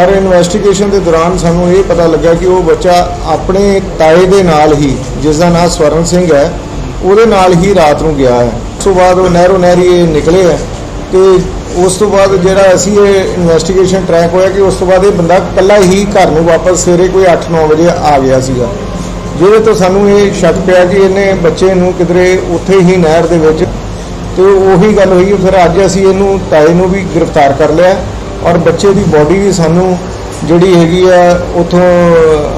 ਔਰ ਇਨਵੈਸਟੀਗੇਸ਼ਨ ਦੇ ਦੌਰਾਨ ਸਾਨੂੰ ਇਹ ਪਤਾ ਲੱਗਾ ਕਿ ਉਹ ਬੱਚਾ ਆਪਣੇ ਤਾਏ ਦੇ ਨਾਲ ਹੀ, ਜਿਸ ਦਾ ਨਾਮ ਸਵਰਨ ਸਿੰਘ ਹੈ, ਉਹਦੇ ਨਾਲ ਹੀ ਰਾਤ ਨੂੰ ਗਿਆ ਹੈ। ਉਸ ਤੋਂ ਬਾਅਦ ਉਹ ਨਹਿਰੋ ਨਹਿਰੀ ਨਿਕਲੇ ਹੈ ਤੇ ਉਸ ਤੋਂ ਬਾਅਦ ਜਿਹੜਾ ਅਸੀਂ ਇਹ ਇਨਵੈਸਟੀਗੇਸ਼ਨ ਟਰੈਕ ਹੋਇਆ ਕਿ ਉਸ ਤੋਂ ਬਾਅਦ ਇਹ ਬੰਦਾ ਇਕੱਲਾ ਹੀ ਘਰ ਨੂੰ ਵਾਪਸ ਸਵੇਰੇ ਕੋਈ 8-9 ਵਜੇ ਆ ਗਿਆ ਸੀਗਾ। ਜਿਹਦੇ ਤੋਂ ਸਾਨੂੰ ਇਹ ਸ਼ੱਕ ਪਿਆ ਕਿ ਇਹਨੇ ਬੱਚੇ ਨੂੰ ਕਿਧਰੇ ਉੱਥੇ ਹੀ ਨਹਿਰ ਦੇ ਵਿੱਚ ਤੇ ਉਹੀ ਗੱਲ ਹੋਈ ਫਿਰ ਅੱਜ ਅਸੀਂ ਇਹਨੂੰ, ਤਾਏ ਨੂੰ ਵੀ ਗ੍ਰਿਫਤਾਰ ਕਰ ਲਿਆ। ਔਰ ਬੱਚੇ ਦੀ ਬਾਡੀ ਵੀ ਸਾਨੂੰ ਜਿਹੜੀ ਹੈਗੀ ਆ, ਉਥੋਂ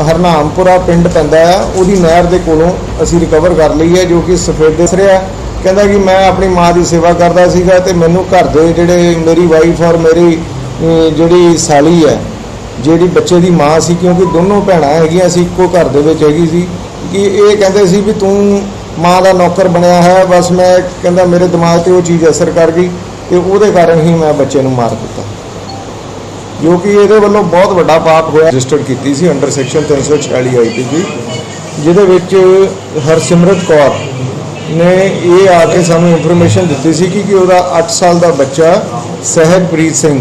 ਹਰਨਾਮਪੁਰਾ ਪਿੰਡ ਪੈਂਦਾ ਆ, ਉਹਦੀ ਨਹਿਰ ਦੇ ਕੋਲੋਂ ਅਸੀਂ ਰਿਕਵਰ ਕਰ ਲਈ ਹੈ ਜੋ ਕਿ ਸਫੇਦ ਦਿਸ ਰਿਹਾ। ਕਹਿੰਦਾ ਕਿ ਮੈਂ ਆਪਣੀ ਮਾਂ ਦੀ ਸੇਵਾ ਕਰਦਾ ਸੀਗਾ ਤੇ ਮੈਨੂੰ ਘਰ ਦੇ ਜਿਹੜੇ ਮੇਰੀ ਵਾਈਫ ਔਰ ਮੇਰੀ ਜਿਹੜੀ ਸਾਲੀ ਹੈ ਜਿਹੜੀ ਬੱਚੇ ਦੀ ਮਾਂ ਸੀ, ਕਿਉਂਕਿ ਦੋਨੋਂ ਭੈਣਾਂ ਹੈਗੀਆਂ ਸੀ, ਇੱਕੋ ਘਰ ਦੇ ਵਿੱਚ ਹੈਗੀ ਸੀ, ਕਿ ਇਹ ਕਹਿੰਦੇ ਸੀ ਵੀ ਤੂੰ ਮਾਂ ਦਾ ਨੌਕਰ ਬਣਿਆ ਹੈ, ਬਸ ਮੈਂ ਕਹਿੰਦਾ ਮੇਰੇ ਦਿਮਾਗ ਤੇ ਉਹ ਚੀਜ਼ ਅਸਰ ਕਰ ਗਈ ਤੇ ਉਹਦੇ ਕਾਰਨ ਹੀ ਮੈਂ ਬੱਚੇ ਨੂੰ ਮਾਰ ਦਿੱਤਾ। ਜੋ ਕਿ ਇਹਦੇ ਵੱਲੋਂ ਬਹੁਤ ਵੱਡਾ ਪਾਪ ਹੋਇਆ ਰਜਿਸਟਰਡ ਕੀਤੀ ਸੀ ਅੰਡਰ ਸੈਕਸ਼ਨ 346 ਆਈਪੀਸੀ ਜਿਹਦੇ ਵਿੱਚ ਹਰਸਿਮਰਤ ਕੌਰ ਨੇ ਇਹ ਆ ਕੇ ਸਾਨੂੰ ਇਨਫੋਰਮੇਸ਼ਨ ਦਿੱਤੀ ਸੀ ਕਿ ਕਿ ਉਹਦਾ 8 ਸਾਲ ਦਾ ਬੱਚਾ ਸਹਿਜਪ੍ਰੀਤ ਸਿੰਘ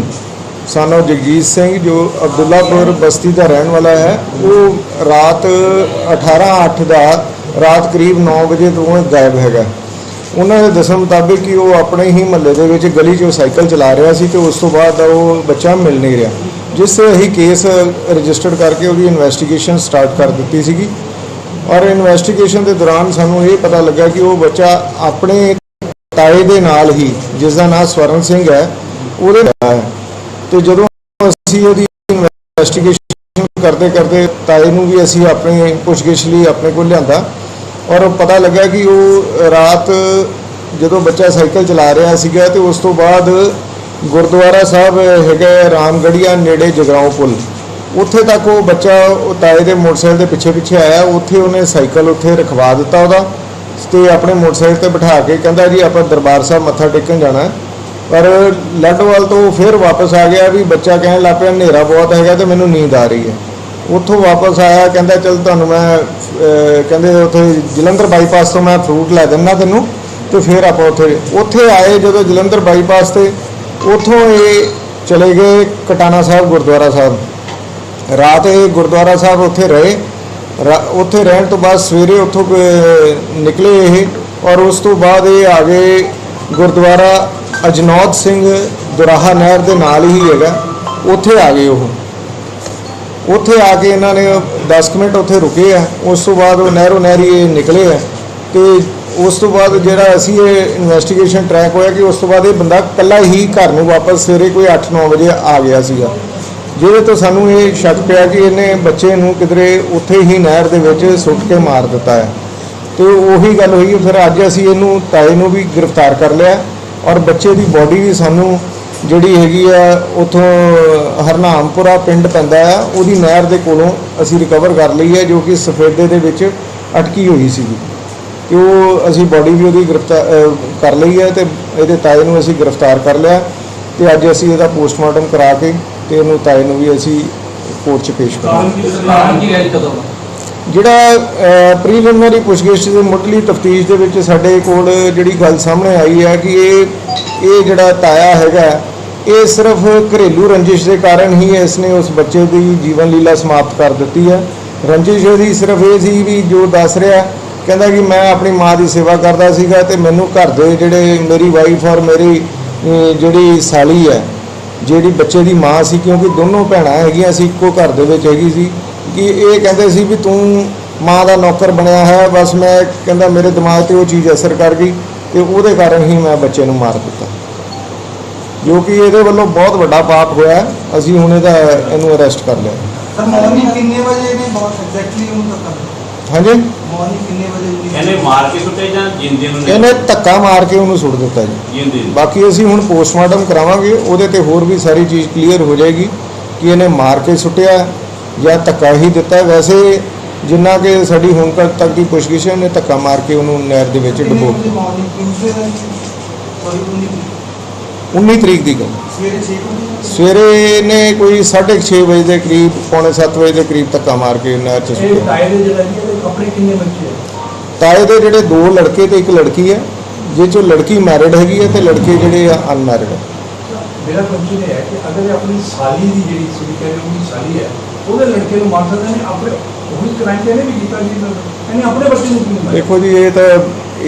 ਸਾਨੋ ਜਗਜੀਤ ਸਿੰਘ, ਜੋ ਅਬਦੁੱਲਾਪੁਰ ਬਸਤੀ ਦਾ ਰਹਿਣ ਵਾਲਾ ਹੈ, ਉਹ ਰਾਤ 18/8 ਦਾ ਰਾਤ ਕਰੀਬ 9 ਵਜੇ ਤੋਂ ਗਾਇਬ ਹੈਗਾ। ਉਹਨਾਂ ਦੇ ਦੱਸਣ ਮੁਤਾਬਿਕ ਕਿ ਉਹ ਆਪਣੇ ਹੀ ਮਹੱਲੇ ਦੇ ਵਿੱਚ ਗਲੀ 'ਚ ਉਹ ਸਾਈਕਲ ਚਲਾ ਰਿਹਾ ਸੀ ਤੇ ਉਸ ਤੋਂ ਬਾਅਦ ਉਹ ਬੱਚਾ ਮਿਲ ਨਹੀਂ ਰਿਹਾ। ਜਿਸ ਤੇ ਅਸੀਂ ਕੇਸ ਰਜਿਸਟਰਡ ਕਰਕੇ ਉਹਦੀ ਇਨਵੈਸਟੀਗੇਸ਼ਨ ਸਟਾਰਟ ਕਰ ਦਿੱਤੀ ਸੀਗੀ। ਔਰ ਇਨਵੈਸਟੀਗੇਸ਼ਨ ਦੇ ਦੌਰਾਨ ਸਾਨੂੰ ਇਹ ਪਤਾ ਲੱਗਾ ਕਿ ਉਹ ਬੱਚਾ ਆਪਣੇ ਤਾਏ ਦੇ ਨਾਲ ਹੀ, ਜਿਸ ਦਾ ਨਾਮ ਸਵਰਨ ਸਿੰਘ ਹੈ, ਉਹਦੇ ਨਾਲ ਹੈ। ਤੇ ਜਦੋਂ ਅਸੀਂ ਉਹਦੀ ਇਨਵੈਸਟੀਗੇਸ਼ਨ ਕਰਦੇ ਕਰਦੇ ਤਾਏ ਨੂੰ ਵੀ ਅਸੀਂ ਆਪਣੇ ਪੁੱਛਗਿੱਛ ਲਈ ਆਪਣੇ ਕੋਲ ਲਿਆਂਦਾ ਔਰ ਪਤਾ ਲੱਗਾ ਕਿ ਉਹ ਰਾਤ ਜਦੋਂ ਬੱਚਾ ਸਾਈਕਲ ਚਲਾ ਰਿਹਾ ਸੀਗਾ ਤੇ ਉਸ ਤੋਂ ਬਾਅਦ ਗੁਰਦੁਆਰਾ ਸਾਹਿਬ ਹੈਗਾ ਰਾਮਗੜੀਆ ਨੇੜੇ ਜਗਰਾਉਂ ਪੁਲ। ਉੱਥੇ ਤੱਕ ਉਹ ਬੱਚਾ, ਉਹ ਤਾਏ ਦੇ ਮੋਟਰਸਾਈਕਲ ਦੇ ਪਿੱਛੇ ਪਿੱਛੇ ਆਇਆ। ਉੱਥੇ ਉਹਨੇ ਸਾਈਕਲ ਉੱਥੇ ਰਖਵਾ ਦਿੱਤਾ ਉਹਦਾ ਤੇ ਆਪਣੇ ਮੋਟਰਸਾਈਕਲ ਤੇ ਬਿਠਾ ਕੇ ਕਹਿੰਦਾ ਜੀ ਆਪਾਂ ਦਰਬਾਰ ਸਾਹਿਬ ਮੱਥਾ ਟੇਕਣ ਜਾਣਾ। ਹੈ। ਪਰ ਲੱਡਵਾਲ ਤੋਂ ਉਹ ਫਿਰ ਵਾਪਸ ਆ ਗਿਆ ਵੀ ਬੱਚਾ ਕਹਿਣ ਲੱਗ ਪਿਆ, ਹਨੇਰਾ ਬਹੁਤ ਹੈਗਾ ਤੇ ਮੈਨੂੰ ਨੀਂਦ ਆ ਰਹੀ ਹੈ। ਉੱਥੋਂ ਵਾਪਸ ਆਇਆ, ਕਹਿੰਦਾ, ਚਲ ਤੁਹਾਨੂੰ ਮੈਂ ਕਹਿੰਦੇ ਉੱਥੇ ਜਲੰਧਰ ਬਾਈਪਾਸ ਤੋਂ ਮੈਂ ਫਰੂਟ ਲੈ ਦਿੰਦਾ ਤੈਨੂੰ। ਤੇ ਫਿਰ ਆਪਾਂ ਉੱਥੇ ਉੱਥੇ ਆਏ ਜਦੋਂ ਜਲੰਧਰ ਬਾਈਪਾਸ ਤੇ, ਉੱਥੋਂ ਇਹ ਚਲੇ ਗਏ ਕਟਾਣਾ ਸਾਹਿਬ, ਗੁਰਦੁਆਰਾ ਸਾਹਿਬ। ਰਾਤ ਇਹ ਗੁਰਦੁਆਰਾ ਸਾਹਿਬ ਉੱਥੇ ਰਹੇ। ਰਾ- ਉੱਥੇ ਰਹਿਣ ਤੋਂ ਬਾਅਦ ਸਵੇਰੇ ਉੱਥੋਂ ਨਿਕਲੇ ਇਹ ਔਰ ਉਸ ਤੋਂ ਬਾਅਦ ਇਹ ਆ ਗਏ ਗੁਰਦੁਆਰਾ ਅਜਨੌਦ ਸਿੰਘ ਦੁਰਾਹਾ ਨਹਿਰ ਦੇ ਨਾਲ ਹੀ ਹੈਗਾ। ਉੱਥੇ ਆ ਗਏ ਉਹ। ਉੱਥੇ ਆ ਕੇ ਇਹਨਾਂ ਨੇ 10 ਕੁ ਮਿੰਟ ਉੱਥੇ ਰੁਕੇ ਆ। ਉਸ ਤੋਂ ਬਾਅਦ ਉਹ ਨਹਿਰੋ ਨਹਿਰੀ ਨਿਕਲੇ ਆ ਤੇ ਉਸ ਤੋਂ ਬਾਅਦ ਜਿਹੜਾ ਅਸੀਂ ਇਹ ਇਨਵੈਸਟੀਗੇਸ਼ਨ ਟਰੈਕ ਹੋਇਆ ਕਿ ਉਸ ਤੋਂ ਬਾਅਦ ਇਹ ਬੰਦਾ ਇਕੱਲਾ ਹੀ ਘਰ ਨੂੰ ਵਾਪਸ ਸਵੇਰੇ ਕੋਈ 8-9 ਵਜੇ ਆ ਗਿਆ ਸੀਗਾ। ਜਿਹਦੇ ਤੋਂ ਸਾਨੂੰ ਇਹ ਸ਼ੱਕ ਪਿਆ ਕਿ ਇਹਨੇ ਬੱਚੇ ਨੂੰ ਕਿਧਰੇ ਉੱਥੇ ਹੀ ਨਹਿਰ ਦੇ ਵਿੱਚ ਸੁੱਟ ਕੇ ਮਾਰ ਦਿੱਤਾ ਹੈ। ਤੇ ਉਹੀ ਗੱਲ ਹੋਈ ਫਿਰ ਅੱਜ ਅਸੀਂ ਇਹਨੂੰ ਤਾਏ ਨੂੰ ਵੀ ਗ੍ਰਿਫਤਾਰ ਕਰ ਲਿਆ ਔਰ ਬੱਚੇ ਦੀ ਬਾਡੀ ਵੀ ਸਾਨੂੰ ਜਿਹੜੀ ਹੈਗੀ ਆ, ਉਥੋਂ ਹਰਨਾਮਪੁਰਾ ਪਿੰਡ ਪੈਂਦਾ ਆ, ਉਹਦੀ ਨਹਿਰ ਦੇ ਕੋਲੋਂ ਅਸੀਂ ਰਿਕਵਰ ਕਰ ਲਈ ਹੈ, ਜੋ ਕਿ ਸਫੇਦੇ ਦੇ ਵਿੱਚ ਅਟਕੀ ਹੋਈ ਸੀਗੀ। ਤੇ ਉਹ ਅਸੀਂ ਬਾਡੀ ਵੀ ਉਹਦੀ ਗ੍ਰਿਫਤਾਰ ਕਰ ਲਈ ਹੈ ਤੇ ਇਹਦੇ ਤਾਏ ਨੂੰ ਅਸੀਂ ਗ੍ਰਿਫਤਾਰ ਕਰ ਲਿਆ। ਤੇ ਅੱਜ ਅਸੀਂ ਇਹਦਾ ਪੋਸਟਮਾਰਟਮ ਕਰਾ ਕੇ ਤੇ ਉਹਨੂੰ ਤਾਏ ਨੂੰ ਵੀ ਅਸੀਂ ਕੋਰਟ 'ਚ ਪੇਸ਼ ਕਰਾਂਗੇ। ਜਿਹੜਾ ਪ੍ਰੀਲਿਮਿਨਰੀ ਪੁੱਛਗਿੱਛ ਦੇ ਮੁੱਢਲੀ ਤਫਤੀਸ਼ ਦੇ ਵਿੱਚ ਸਾਡੇ ਕੋਲ ਜਿਹੜੀ ਗੱਲ ਸਾਹਮਣੇ ਆਈ ਹੈ ਕਿ ਇਹ ਇਹ ਜਿਹੜਾ ਤਾਇਆ ਹੈਗਾ, ਇਹ ਸਿਰਫ ਘਰੇਲੂ ਰੰਜਿਸ਼ ਦੇ ਕਾਰਨ ਹੀ ਇਸ ਨੇ ਉਸ ਬੱਚੇ ਦੀ ਜੀਵਨ ਲੀਲਾ ਸਮਾਪਤ ਕਰ ਦਿੱਤੀ ਹੈ। ਰੰਜਿਸ਼ ਉਹਦੀ ਸਿਰਫ ਇਹ ਸੀ ਵੀ ਜੋ ਦੱਸ ਰਿਹਾ, ਕਹਿੰਦਾ ਕਿ ਮੈਂ ਆਪਣੀ ਮਾਂ ਦੀ ਸੇਵਾ ਕਰਦਾ ਸੀਗਾ ਤੇ ਮੈਨੂੰ ਘਰ ਦੇ ਜਿਹੜੇ ਮੇਰੀ ਵਾਈਫ ਔਰ ਮੇਰੀ ਜਿਹੜੀ ਸਾਲੀ ਹੈ, ਜਿਹੜੀ ਬੱਚੇ ਦੀ ਮਾਂ ਸੀ, ਕਿਉਂਕਿ ਦੋਨੋਂ ਭੈਣਾਂ ਹੈਗੀਆਂ ਸੀ, ਇੱਕੋ ਘਰ ਦੇ ਵਿੱਚ ਹੈਗੀ ਸੀ। ਕਿ ਇਹ ਕਹਿੰਦੇ ਸੀ ਵੀ ਤੂੰ ਮਾਂ ਦਾ ਨੌਕਰ ਬਣਿਆ ਹੈ ਬਸ ਮੈਂ ਕਹਿੰਦਾ ਮੇਰੇ ਦਿਮਾਗ ਤੇ ਉਹ ਚੀਜ਼ ਅਸਰ ਕਰ ਗਈ ਤੇ ਉਹਦੇ ਕਾਰਨ ਹੀ ਮੈਂ ਬੱਚੇ ਨੂੰ ਮਾਰ ਦਿੱਤਾ। ਜੋ ਕਿ ਇਹਦੇ ਵੱਲੋਂ ਬਹੁਤ ਵੱਡਾ ਪਾਪ ਹੋਇਆ। ਅਸੀਂ ਹੁਣ ਇਹਦਾ ਇਹਨੂੰ ਅਰੈਸਟ ਕਰ ਲਿਆ। ਸਰ ਮਾਰਨਿੰਗ ਕਿੰਨੇ ਵਜੇ ਨੇ ਬਹੁਤ ਐਗਜ਼ੈਕਟਲੀ ਉਹਨੂੰ ਪਤਾ ਹਾਂਜੀ? ਮਾਰਨਿੰਗ ਕਿੰਨੇ ਵਜੇ ਹੋਈ ਇਹਨੇ ਮਾਰ ਕੇ ਸੁੱਟੇ ਜਾਂ ਜਿੰਦੇ ਨੂੰ ਇਹਨੇ ਧੱਕਾ ਮਾਰ ਕੇ ਉਹਨੂੰ ਸੁੱਟ ਦਿੱਤਾ ਜੀ। ਜਿੰਦੇ ਬਾਕੀ ਅਸੀਂ ਹੁਣ ਪੋਸਟਮਾਰਟਮ ਕਰਾਵਾਂਗੇ ਉਹਦੇ ਤੇ ਹੋਰ ਵੀ ਸਾਰੀ ਚੀਜ਼ ਕਲੀਅਰ ਹੋ ਜਾਏਗੀ ਕਿ ਇਹਨੇ ਮਾਰ ਕੇ ਸੁੱਟਿਆ ਜਾਂ ਧੱਕਾ ਹੀ ਦਿੱਤਾ। ਵੈਸੇ ਜਿੰਨਾ ਕਿ ਸਾਡੀ ਹੁਣ ਤੱਕ ਦੀ ਪੁੱਛਗਿੱਛ ਹੈ, ਇਹਨੇ ਧੱਕਾ ਮਾਰ ਕੇ ਉਹਨੂੰ ਨਹਿਰ ਦੇ ਵਿੱਚ ਡੁਬੋ। ਵਜੇ ਮਾਰਨਿੰਗ ਟਿਊਜ਼ਡੇ ਦਾ? ਸੌਰੀ 19 ਤਰੀਕ ਦੀ ਗੱਲ। ਸਵੇਰੇ 6 ਵਜੇ? ਸਵੇਰੇ ਨੇ ਕੋਈ 6:30 ਵਜੇ ਦੇ ਕਰੀਬ ਪੌਣੇ 7 ਵਜੇ ਦੇ ਕਰੀਬ ਧੱਕਾ ਮਾਰ ਕੇ ਨਹਿਰ 'ਚ ਸੁੱਟਿਆ। ਤਾਏ ਦੇ ਜਿਹੜਾ ਜੀ ਦੇ ਜਿਹੜੇ ਦੋ ਲੜਕੇ ਤੇ ਇੱਕ ਲੜਕੀ ਹੈ ਜਿਹ ਚੋਂ ਲੜਕੀ ਮੈਰਿਡ ਹੈਗੀ ਹੈ ਤੇ ਲੜਕੇ ਜਿਹੜੇ ਆ ਅਨਮੈਰਿਡ ਹੈ। ਮੇਰਾ ਕੁਐਸਚਨ ਹੈ ਕਿ ਅਗਰ ਆਪਣੀ ਸਾਲੀ ਦੀ ਜਿਹੜੀ ਤੁਸੀਂ ਕਹਿੰਦੇ ਉਹਦੀ ਸਾਲੀ ਹੈ ਉਹਦੇ ਲੜਕੇ ਨੂੰ ਮਾਰ ਸਕਦੇ ਨੇ ਆਪਣੇ ਉਹੀ ਕ੍ਰਾਈਮ ਤੇ ਵੀ ਕੀਤਾ ਜੀ ਇਹਨਾਂ ਆਪਣੇ ਬੱਚੇ ਨੂੰ ਕਿਉਂ ਦੇਖੋ ਜੀ ਇਹ ਤਾਂ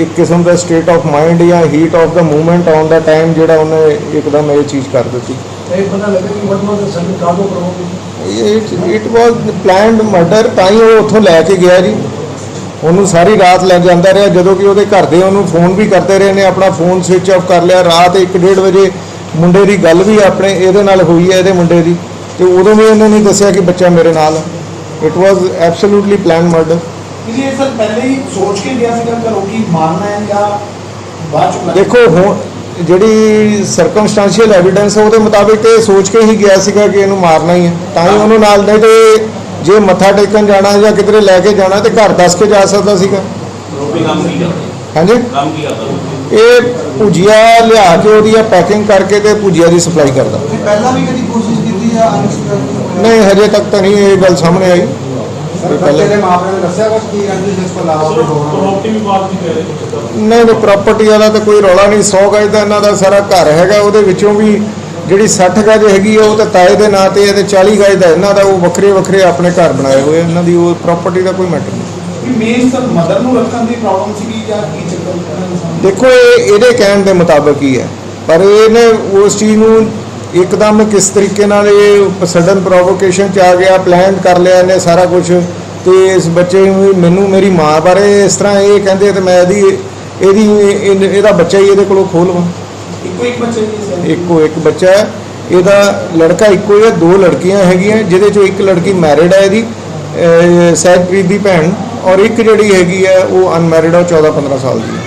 ਇੱਕ ਕਿਸਮ ਦਾ ਸਟੇਟ ਆਫ ਮਾਈਂਡ ਜਾਂ heat of the movement on the time ਜਿਹੜਾ ਉਹਨੇ ਇੱਕਦਮ ਇਹ ਚੀਜ਼ ਕਰ ਦਿੱਤੀ। ਇਹ ਪਤਾ ਲੱਗਾ ਕਿ what was the sudden cause of provocation it was planned murder ਤਾਂ ਹੀ ਉਹ ਉੱਥੋਂ ਲੈ ਕੇ ਗਿਆ ਜੀ। ਉਹਨੂੰ ਸਾਰੀ ਰਾਤ ਲੈ ਜਾਂਦਾ ਰਿਹਾ ਜਦੋਂ ਕਿ ਉਹਦੇ ਘਰ ਦੇ ਉਹਨੂੰ ਫੋਨ ਵੀ ਕਰਦੇ ਰਹੇ ਨੇ ਆਪਣਾ ਫੋਨ ਸਵਿਚ ਆਫ ਕਰ ਲਿਆ। ਰਾਤ 1:30 ਵਜੇ ਮੁੰਡੇ ਦੀ ਗੱਲ ਵੀ ਆਪਣੇ ਇਹਦੇ ਨਾਲ ਹੋਈ ਹੈ ਇਹਦੇ ਮੁੰਡੇ ਦੀ। ਤੇ ਉਦੋਂ ਵੀ ਇਹਨੇ ਨਹੀਂ ਦੱਸਿਆ ਕਿ ਬੱਚਾ ਮੇਰੇ ਨਾਲ ਹੈ it was absolutely plan murder ਕਿ ਇਹ ਸਰ ਪਹਿਲੇ ਹੀ ਸੋਚ ਕੇ ਗਿਆ ਸੀਗਾ ਘਰੋਂ ਕਿ ਮਾਰਨਾ ਹੈ ਜਾਂ ਬਾਅਦ ਚ plan- ਦੇਖੋ ਹੁਣ ਜਿਹੜੀ ਸਰਕਮਸਟੈਂਸ਼ੀਅਲ ਐਵੀਡੈਂਸ ਹੈ ਉਹਦੇ ਮੁਤਾਬਿਕ ਇਹ ਸੋਚ ਕੇ ਹੀ ਗਿਆ ਸੀਗਾ ਕਿ ਇਹਨੂੰ ਮਾਰਨਾ ਹੀ ਹੈ ਤਾਂ ਹੀ ਉਹਨੂੰ ਨਾਲ ਨਹੀਂ ਤੇ ਜੇ ਮੱਥਾ ਟੇਕਣ ਜਾਣਾ ਜਾਂ ਕਿਧਰੇ ਲੈ ਕੇ ਜਾਣਾ ਤੇ ਘਰ ਦੱਸ ਕੇ ਜਾ ਸਕਦਾ ਸੀਗਾ। ਰੋਪੀ ਕੰਮ ਕੀ ਕਰਦਾ? ਹਾਂਜੀ? ਕੰਮ ਕੀ ਕਰਦਾ? ਰੋਪੀ ਇਹ ਭੁਜੀਆ ਲਿਆ ਕੇ ਉਹਦੀ ਪੈਕਿੰਗ ਕਰਕੇ ਤੇ ਭੁਜੀਆ ਦੀ ਸਪਲਾਈ ਕਰਦਾ। ਪਹਿਲਾਂ ਵੀ ਕਦੀ ਕੋਸ਼ਿਸ਼ ਜਾਂ ਨਹੀਂ ਹਜੇ ਤੱਕ ਤਾਂ ਨਹੀਂ ਇਹ ਗੱਲ ਸਾਹਮਣੇ ਆਈ। ਦੇ ਦੱਸਿਆ ਕੁਝ ਕੀ ਕੋਈ ਨਹੀਂ ਕਹਿ ਰਹੇ ਨਹੀਂ ਤੇ ਪ੍ਰਾਪਰਟੀ ਵਾਲਾ ਤਾਂ ਕੋਈ ਰੌਲਾ ਨਹੀਂ। 100 ਗਜ ਦਾ ਇਹਨਾਂ ਦਾ ਸਾਰਾ ਘਰ ਹੈਗਾ। ਉਹਦੇ ਵਿੱਚੋਂ ਵੀ ਜਿਹੜੀ 60 ਗਜ ਹੈਗੀ ਆ ਉਹ ਤਾਂ ਤਾਏ ਦੇ ਨਾਂ ਤੇ ਹੈ ਤੇ 40 ਗਜ ਦਾ ਇਹਨਾਂ ਦਾ ਉਹ ਵੱਖਰੇ ਵੱਖਰੇ ਆਪਣੇ ਘਰ ਬਣਾਏ ਹੋਏ ਇਹਨਾਂ ਦੀ ਉਹ ਪ੍ਰਾਪਰਟੀ ਦਾ ਕੋਈ ਮੈਟਰ ਨਹੀਂ। ਕਿ ਮੇਨ ਸਰ ਮਦਰ ਨੂੰ ਰੱਖਣ ਦੀ ਪ੍ਰੋਬਲਮ ਸੀਗੀ ਜਾਂ ਕੀ ਚੱਕਰ ਦੇਖੋ ਇਹ ਇਹਦੇ ਕਹਿਣ ਦੇ ਮੁਤਾਬਕ ਹੀ ਹੈ। ਪਰ ਇਹਨੇ ਉਸ ਚੀਜ਼ ਨੂੰ ਇੱਕਦਮ ਕਿਸ ਤਰੀਕੇ ਨਾਲ ਇਹ ਸਡਨ ਪ੍ਰੋਵੋਕੇਸ਼ਨ ਚ ਆ ਗਿਆ ਪਲਾਨ ਕਰ ਲਿਆ ਇਹਨੇ ਸਾਰਾ ਕੁਝ ਤੇ ਇਸ ਬੱਚੇ ਨੂੰ ਮੈਨੂੰ ਮੇਰੀ ਮਾਂ ਬਾਰੇ ਇਸ ਤਰ੍ਹਾਂ ਇਹ ਕਹਿੰਦੇ ਤੇ ਮੈਂ ਇਹਦੀ ਇਹਦੀ ਇਹ- ਇਹਦਾ ਬੱਚਾ ਹੀ ਇਹਦੇ ਕੋਲੋਂ ਖੋਲਵਾਂ ਇੱਕੋ ਇੱਕ ਬੱਚੇ ਸਰ ਇੱਕੋ ਇੱਕ ਬੱਚਾ ਹੈ। ਇਹਦਾ ਲੜਕਾ ਇੱਕੋ ਹੀ ਹੈ ਦੋ ਲੜਕੀਆਂ ਹੈਗੀਆਂ ਜਿਹਦੇ ਚੋਂ ਇੱਕ ਲੜਕੀ ਮੈਰਿਡ ਹੈ ਇਹਦੀ ਸਹਿਜਪ੍ਰੀਤ ਦੀ ਭੈਣ ਔਰ ਇੱਕ ਜਿਹੜੀ ਹੈਗੀ ਹੈ ਉਹ ਅਨਮੈਰਿਡ ਹੈ 14 15 ਸਾਲ ਦੀ ਹੈ।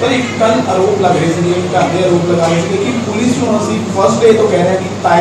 ਸਰ ਇੱਕ ਕੱਲ ਆਰੋਪ ਲੱਗ ਰਹੇ ਸੀ ਘਰ ਦੇ ਆਰੋਪ ਲਗਾ ਰਹੇ ਸੀ ਕਿ ਪੁਲਿਸ ਨੂੰ ਅਸੀਂ ਫਸਟ ਡੇ ਤੋਂ ਕਹਿ ਰਹੇ ਹਾਂ ਕਿ